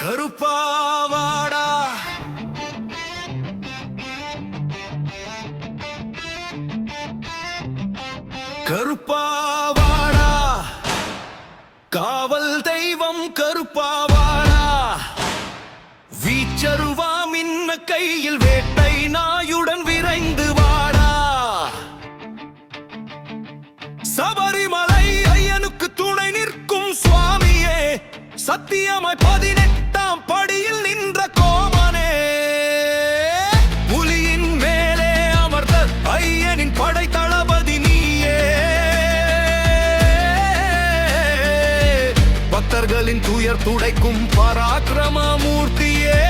கருப்பாவாடா. கருப்பாவாடா. காவல் தெய்வம் கருப்பாவாடா. வீச்சருவா மின்ன கையில் வேட்டை நாயுடன் விரைந்து வாடா. சபரிமலை ஐயனுக்கு துணை நிற்கும் சுவாமியே சத்தியமாய் பதினெட்டாம் படியில் நின்ற கோமனே புலியின் மேலே அமர்ந்த ஐயனின் படை தளபதி நீயே. பக்தர்களின் துயர் துடைக்கும் பராக்கிரம மூர்த்தியே.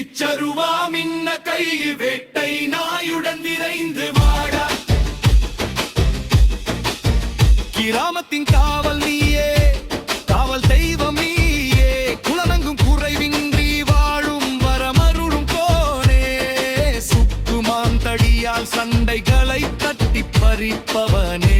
இச்சருவா மின்ன கை வேட்டை நாயுடன் விரைந்து வாடா. கிராமத்தின் காவல் நீயே காவல் தெய்வம் நீயே குலனங்கும் குறைவின்றி வாழும் வரமருளும் கோனே சுக்குமான் தடியால் சண்டைகளை கட்டி பறிப்பவனே.